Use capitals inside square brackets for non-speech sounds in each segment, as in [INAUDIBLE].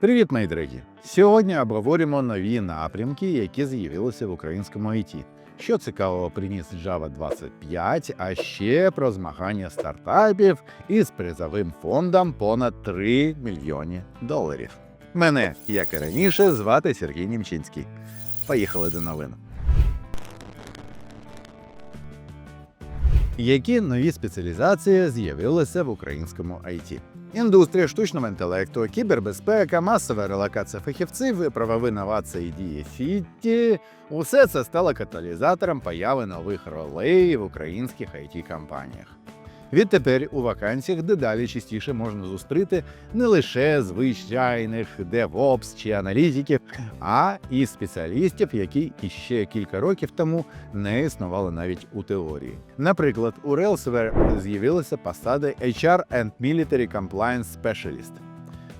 Привіт, мої дорогі! Сьогодні обговоримо нові напрямки, які з'явилися в українському IT. Що цікавого приніс Java 25, а ще про змагання стартапів із призовим фондом понад 3 мільйони доларів. Мене, як і раніше, звати Сергій Німчинський. Поїхали до новин. Які нові спеціалізації з'явилися в українському IT? Індустрія штучного інтелекту, кібербезпека, масова релокація фахівців, правові новації дії фіті – усе це стало каталізатором появи нових ролей в українських it компаніях Відтепер у вакансіях дедалі частіше можна зустріти не лише звичайних DevOps чи аналітиків, а і спеціалістів, які іще кілька років тому не існували навіть у теорії. Наприклад, у Railsware з'явилися посади HR and Military Compliance Specialist.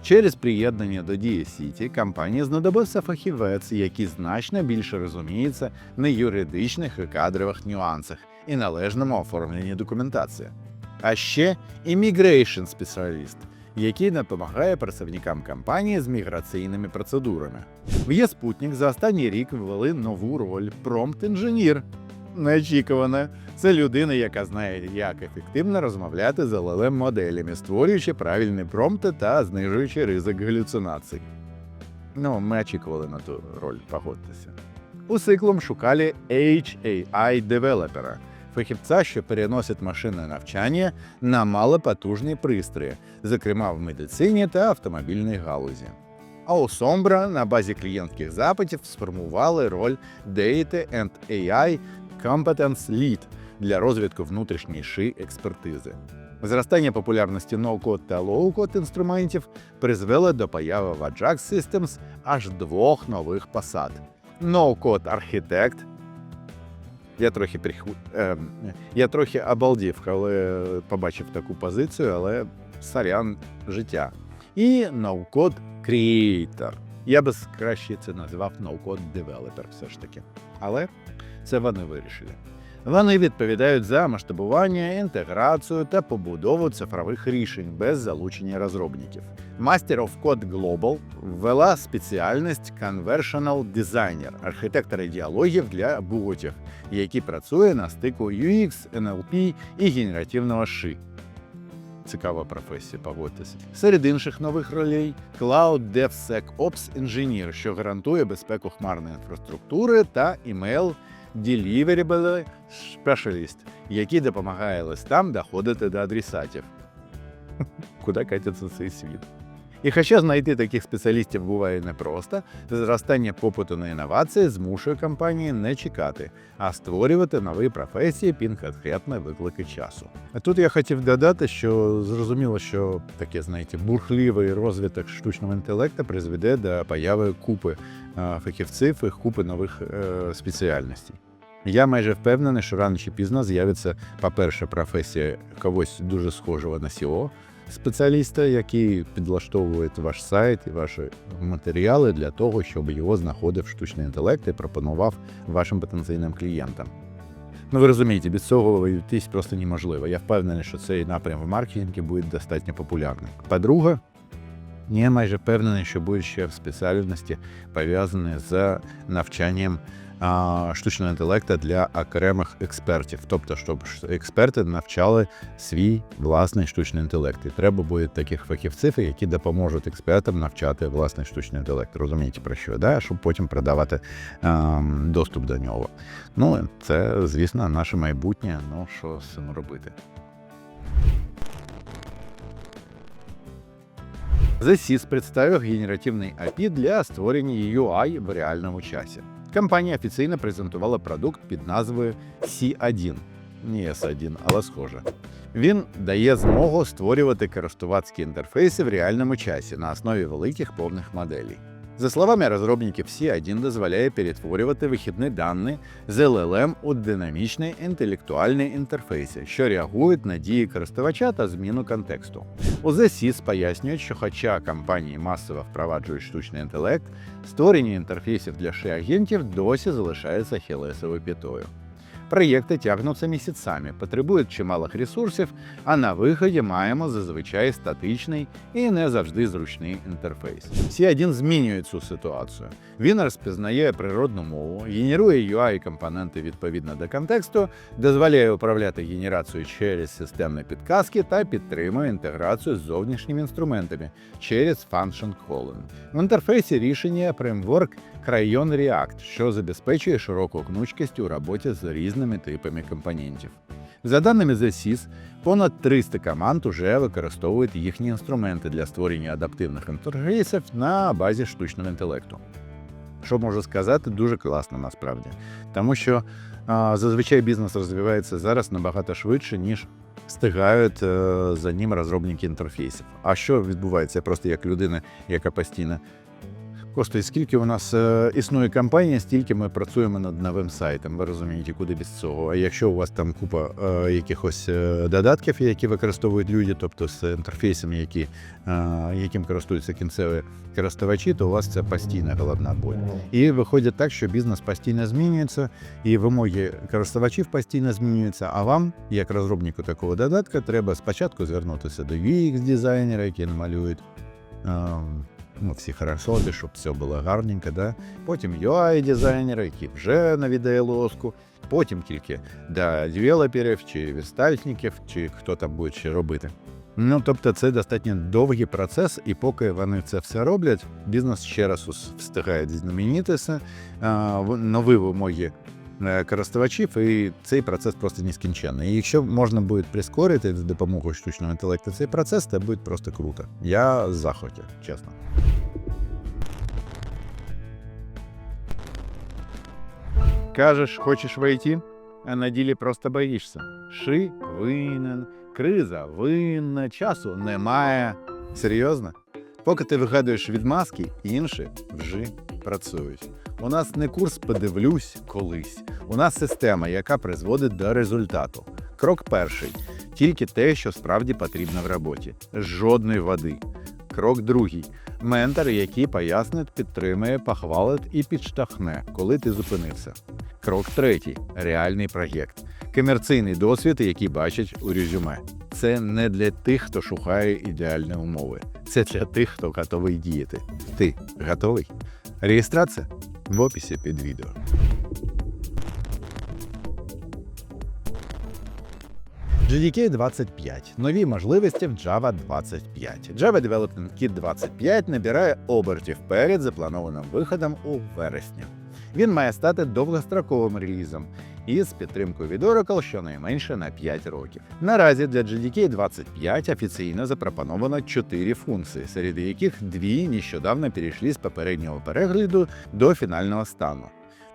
Через приєднання до Дії Сіті компанії знадобився фахівець, який значно більше розуміється на юридичних і кадрових нюансах і належному оформленні документації. А ще іммігрейшн спеціаліст, який допомагає працівникам компанії з міграційними процедурами. В Єспутник за останній рік ввели нову роль промпт-інженір. Неочікувано. Це людина, яка знає, як ефективно розмовляти з llm моделями, створюючи правильні промпти та знижуючи ризик галюцинацій. Ну, ми очікували на ту роль, погодьтеся. У циклом шукали HAI девелопера фахівця, що переносить машинне навчання на малопотужні пристрої, зокрема в медицині та автомобільній галузі. А у Sombra на базі клієнтських запитів сформували роль Data and AI Competence Lead для розвитку внутрішньої ши експертизи. Зростання популярності ноу-код та лоу-код інструментів призвело до появи в Ajax Systems аж двох нових посад: ноу-код архітект я трохи приху... е, я трохи обалдів, коли побачив таку позицію, але сорян життя. І ноу-код creator. Я би краще це назвав ноу-код developer все ж таки. Але це вони вирішили. Вони відповідають за масштабування, інтеграцію та побудову цифрових рішень без залучення розробників. Master of Code Global ввела спеціальність Conversational Designer, архітектор ідеологів для ботів, який працює на стику UX, NLP і генеративного ши. Цікава професія, погодьтеся. Серед інших нових ролей Cloud DevSecOps Engineer, що гарантує безпеку хмарної інфраструктури та email Deliverable Specialist, який допомагає листам доходити до адресатів. [LAUGHS] Куди катиться цей світ? І хоча знайти таких спеціалістів буває непросто, зростання попиту на інновації змушує компанії не чекати, а створювати нові професії під конкретні виклики часу. А тут я хотів додати, що зрозуміло, що таке, знаєте, бурхливий розвиток штучного інтелекту призведе до появи купи фахівців і купи нових е, спеціальностей. Я майже впевнений, що рано чи пізно з'явиться, по-перше, професія когось дуже схожого на SEO, спеціаліста, який підлаштовує ваш сайт і ваші матеріали для того, щоб його знаходив штучний інтелект і пропонував вашим потенційним клієнтам. Ну, ви розумієте, без цього йтись просто неможливо. Я впевнений, що цей напрям в маркетингі буде достатньо популярним. По-друге, я майже впевнений, що будуть ще в спеціальності пов'язані з навчанням штучного інтелекту для окремих експертів, тобто, щоб експерти навчали свій власний штучний інтелект. І треба буде таких фахівців, які допоможуть експертам навчати власний штучний інтелект. Розумієте про що? Да? Щоб потім продавати ем, доступ до нього. Ну, це, звісно, наше майбутнє. Ну що з цим робити? The SIS представив генеративний API для створення UI в реальному часі. Компанія офіційно презентувала продукт під назвою C1. Не S1, але схоже. Він дає змогу створювати користувацькі інтерфейси в реальному часі на основі великих повних моделей. За словами розробників, C1 дозволяє перетворювати вихідні дані з LLM у динамічний інтелектуальний інтерфейси, що реагують на дії користувача та зміну контексту. У ZSIS пояснюють, що хоча компанії масово впроваджують штучний інтелект, створення інтерфейсів для ши агентів досі залишається хілесовою п'ятою. Проєкти тягнуться місяцями, потребують чималих ресурсів, а на виході маємо зазвичай статичний і не завжди зручний інтерфейс. C1 змінює цю ситуацію. Він розпізнає природну мову, генерує UI-компоненти відповідно до контексту, дозволяє управляти генерацією через системні підказки та підтримує інтеграцію з зовнішніми інструментами через Function Calling. В інтерфейсі рішення Framework Crayon React, що забезпечує широку гнучкість у роботі з різними типами компонентів. За даними The SIS, понад 300 команд уже використовують їхні інструменти для створення адаптивних інтерфейсів на базі штучного інтелекту. Що можу сказати, дуже класно насправді, тому що а, зазвичай бізнес розвивається зараз набагато швидше, ніж встигають е, за ним розробники інтерфейсів. А що відбувається? Я просто як людина, яка постійно. Господи, скільки у нас е, існує компанія, стільки ми працюємо над новим сайтом. Ви розумієте, куди без цього. А якщо у вас там купа е, якихось е, додатків, які використовують люди, тобто з інтерфейсами, які, яким користуються кінцеві користувачі, то у вас це постійна головна боль. І виходить так, що бізнес постійно змінюється, і вимоги користувачів постійно змінюються. А вам, як розробнику такого додатка, треба спочатку звернутися до UX-дизайнера, який намалюють. Ну, всі хорошо, щоб все було гарненько, да? потім UI-дизайнери, які вже навідає лоску, потім тільки до девелоперів чи відстальників, чи хто там буде ще робити. Ну, тобто це достатньо довгий процес, і поки вони це все роблять, бізнес ще раз встигає в- нові вимоги користувачів, і цей процес просто нескінченний. І якщо можна буде прискорити з допомогою штучного інтелекту цей процес, це буде просто круто. Я в захваті, чесно. Кажеш, хочеш войти, а на ділі просто боїшся. Ши винен, криза винна, часу немає. Серйозно? Поки ти вигадуєш відмазки, інші вже працюють. У нас не курс подивлюсь колись. У нас система, яка призводить до результату. Крок перший тільки те, що справді потрібно в роботі. Жодної води. Крок другий ментор, який пояснить, підтримує, похвалить і підштовхне, коли ти зупинився. Крок третій реальний проєкт. Комерційний досвід, який бачать у резюме. Це не для тих, хто шукає ідеальні умови. Це для тих, хто готовий діяти. Ти готовий? Реєстрація в описі під відео. GDK 25 Нові можливості в Java 25. Java Development Kit 25 набирає обертів перед запланованим виходом у вересні. Він має стати довгостроковим релізом із підтримкою від Oracle щонайменше на 5 років. Наразі для GDK 25 офіційно запропоновано 4 функції, серед яких дві нещодавно перейшли з попереднього перегляду до фінального стану.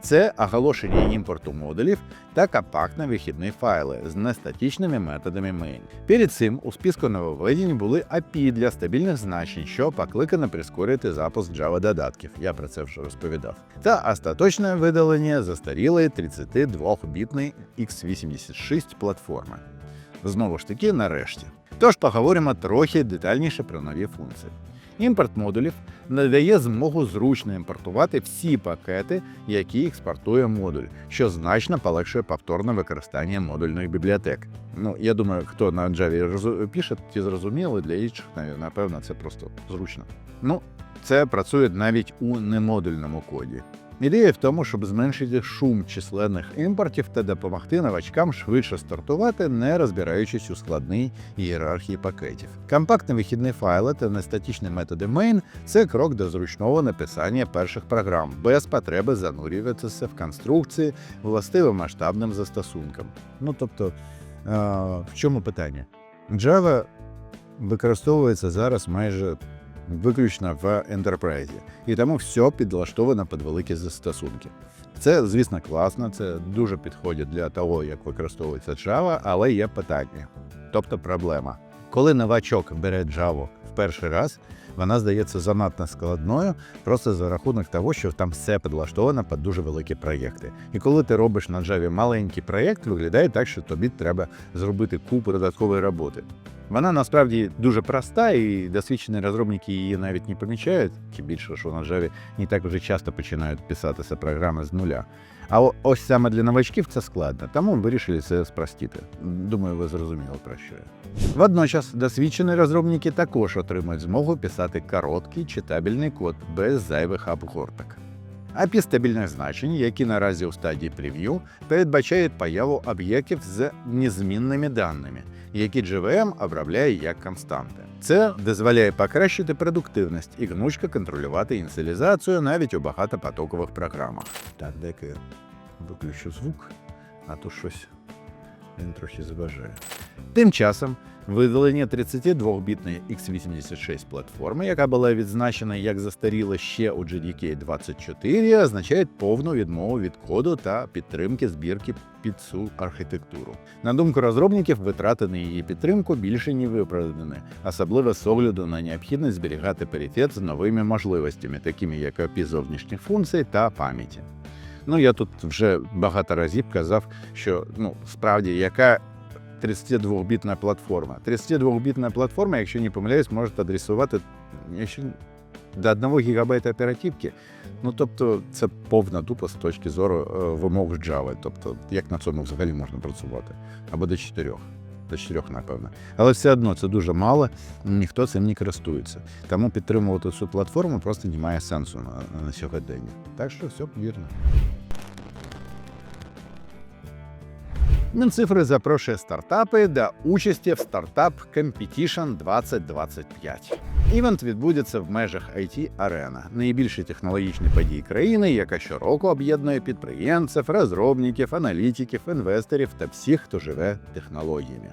Це оголошення імпорту модулів та компактні вихідні файли з нестатичними методами main. Перед цим у списку нововведень були API для стабільних значень, що покликано прискорити запуск Java додатків. Я про це вже розповідав. Та остаточне видалення застарілої 32-бітної x86 платформи. Знову ж таки, нарешті. Тож поговоримо трохи детальніше про нові функції. Імпорт модулів надає змогу зручно імпортувати всі пакети, які експортує модуль, що значно полегшує повторне використання модульних бібліотек. Ну, я думаю, хто на Java пише, ті зрозуміли, для інших, напевно, це просто зручно. Ну, це працює навіть у немодульному коді. Ідея в тому, щоб зменшити шум численних імпортів та допомогти новачкам швидше стартувати, не розбираючись у складній ієрархії пакетів. Компактні вихідні файли та нестатичні методи main – це крок до зручного написання перших програм, без потреби занурюватися в конструкції властивим масштабним застосункам. Ну тобто, в чому питання? Java використовується зараз майже виключно в Enterprise, і тому все підлаштовано під великі застосунки. Це, звісно, класно, це дуже підходить для того, як використовується Java, але є питання, тобто проблема. Коли новачок бере Java в перший раз, вона здається занадто складною, просто за рахунок того, що там все підлаштовано під дуже великі проєкти. І коли ти робиш на Java маленький проєкт, виглядає так, що тобі треба зробити купу додаткової роботи. Вона насправді дуже проста, і досвідчені розробники її навіть не помічають, тим більше, що на Java не так вже часто починають писатися програми з нуля. А ось саме для новачків це складно, тому вирішили це спростити. Думаю, ви зрозуміли про що я. Водночас досвідчені розробники також отримують змогу писати короткий читабельний код без зайвих обгорток. API стабільних значень, які наразі у стадії прев'ю, передбачають появу об'єктів з незмінними даними, які GVM обробляє як константи. Це дозволяє покращити продуктивність і гнучко контролювати ініціалізацію навіть у багатопотокових програмах. Так, я виключу звук, а то щось він трохи заважає. Тим часом видалення 32-бітної x86 платформи, яка була відзначена як застаріла ще у GDK 24, означає повну відмову від коду та підтримки збірки під цю архітектуру. На думку розробників, витрати на її підтримку більше не виправдані, особливо з огляду на необхідність зберігати паритет з новими можливостями, такими як API зовнішніх функцій та пам'яті. Ну, я тут вже багато разів казав, що ну, справді яка 32-бітна платформа. 32-бітна платформа, якщо не помиляюсь, може адресувати до 1 гігабайта оперативки. Ну, тобто, це повна тупо з точки зору е, вимог Java. Тобто, як на цьому взагалі можна працювати? Або до 4. До 4, напевно. Але все одно це дуже мало, ніхто цим не користується. Тому підтримувати цю платформу просто немає сенсу на, на сьогодення. Так що все вірно. Мінцифри запрошує стартапи до участі в стартап Competition 2025. Івент відбудеться в межах IT Arena, найбільшій технологічній події країни, яка щороку об'єднує підприємців, розробників, аналітиків, інвесторів та всіх, хто живе технологіями.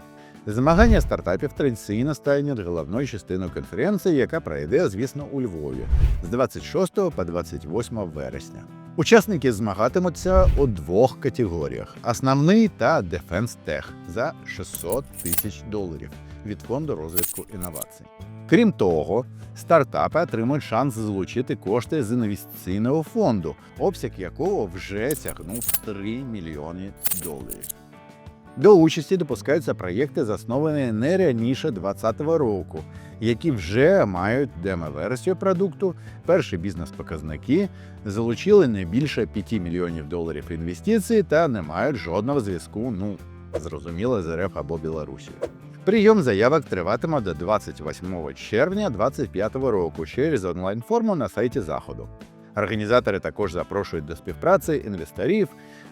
Змагання стартапів традиційно стануть головною частиною конференції, яка пройде, звісно, у Львові з 26 по 28 вересня. Учасники змагатимуться у двох категоріях: основний та Defense Tech за 600 тисяч доларів від фонду розвитку інновацій. Крім того, стартапи отримують шанс залучити кошти з інвестиційного фонду, обсяг якого вже сягнув 3 мільйони доларів. До участі допускаються проєкти, засновані не раніше 2020 року, які вже мають демо-версію продукту, перші бізнес-показники, залучили не більше 5 мільйонів доларів інвестицій та не мають жодного зв'язку, ну зрозуміло, з РФ або Білорусі. Прийом заявок триватиме до 28 червня 2025 року через онлайн-форму на сайті заходу. Організатори також запрошують до співпраці інвесторів,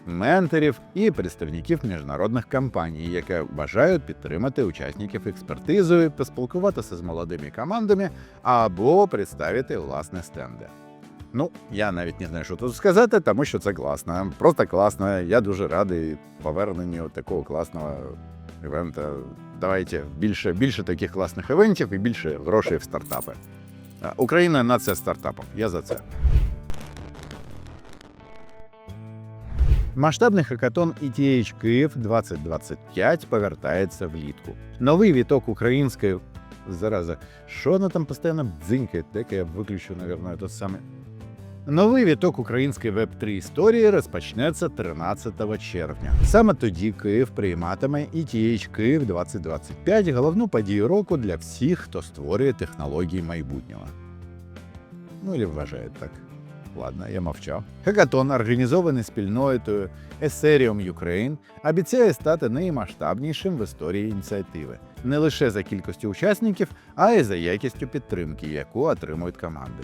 менторів і представників міжнародних компаній, які бажають підтримати учасників експертизою, поспілкуватися з молодими командами або представити власне стенди. Ну, я навіть не знаю, що тут сказати, тому що це класно. Просто класно. Я дуже радий поверненню такого класного івента. Давайте більше, більше таких класних івентів і більше грошей в стартапи. Україна нація стартапів. Я за це. Масштабний хакатон ETH Київ 2025 повертається влітку. Новий віток української зараза. Що вона там постійно дзинькає? Дека я виключу, напевно, тот саме. Новий віток української веб-3 історії розпочнеться 13 червня. Саме тоді Київ прийматиме ETH Київ 2025 головну подію року для всіх, хто створює технології майбутнього. Ну, і вважає так. Ладно, я мовчав. Хакатон, організований спільнотою Ethereum Ukraine, обіцяє стати наймасштабнішим в історії ініціативи не лише за кількістю учасників, а й за якістю підтримки, яку отримують команди.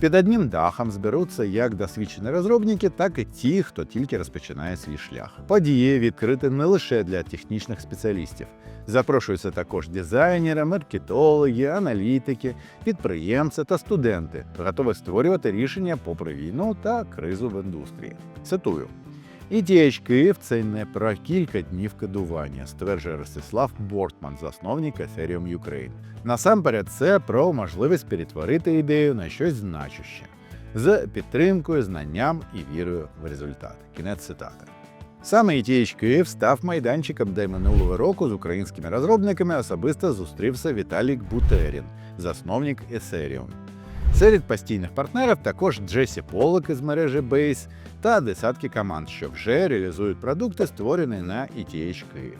Під одним дахом зберуться як досвідчені розробники, так і ті, хто тільки розпочинає свій шлях. Події відкриті не лише для технічних спеціалістів. Запрошуються також дизайнери, маркетологи, аналітики, підприємці та студенти, готові створювати рішення попри війну та кризу в індустрії. Цитую. ETH Київ це не про кілька днів кодування, стверджує Ростислав Бортман, засновник Ethereum Ukraine. Насамперед, це про можливість перетворити ідею на щось значуще з підтримкою, знанням і вірою в результат. Кінець цитати. Саме ETH Київ став майданчиком, де минулого року з українськими розробниками особисто зустрівся Віталік Бутерін, засновник Ethereum. Серед постійних партнерів також Джесі Полок із мережі Base та десятки команд, що вже реалізують продукти, створені на ETH Київ.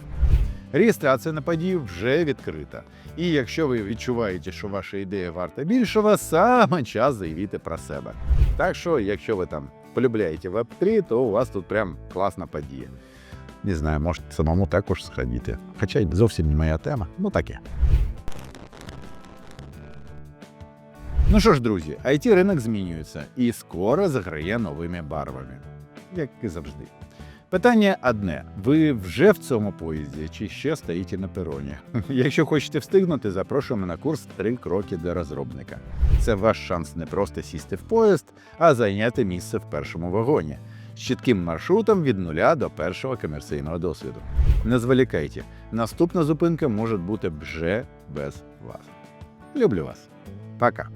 Реєстрація на подію вже відкрита. І якщо ви відчуваєте, що ваша ідея варта більшого, саме час заявити про себе. Так що, якщо ви там полюбляєте Web3, то у вас тут прям класна подія. Не знаю, може самому також сходити. Хоча й зовсім не моя тема. Ну таке. Ну що ж, друзі, it ринок змінюється і скоро заграє новими барвами, як і завжди. Питання одне: ви вже в цьому поїзді чи ще стоїте на пероні? [LAUGHS] Якщо хочете встигнути, запрошуємо на курс «Три кроки для розробника. Це ваш шанс не просто сісти в поїзд, а зайняти місце в першому вагоні з чітким маршрутом від нуля до першого комерційного досвіду. Не зволікайте, наступна зупинка може бути вже без вас. Люблю вас. Пока.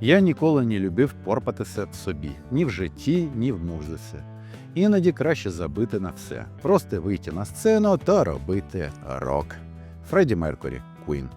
Я ніколи не любив порпатися в собі ні в житті, ні в музиці. Іноді краще забити на все, просто вийти на сцену та робити рок. Фредді Меркурі Куін.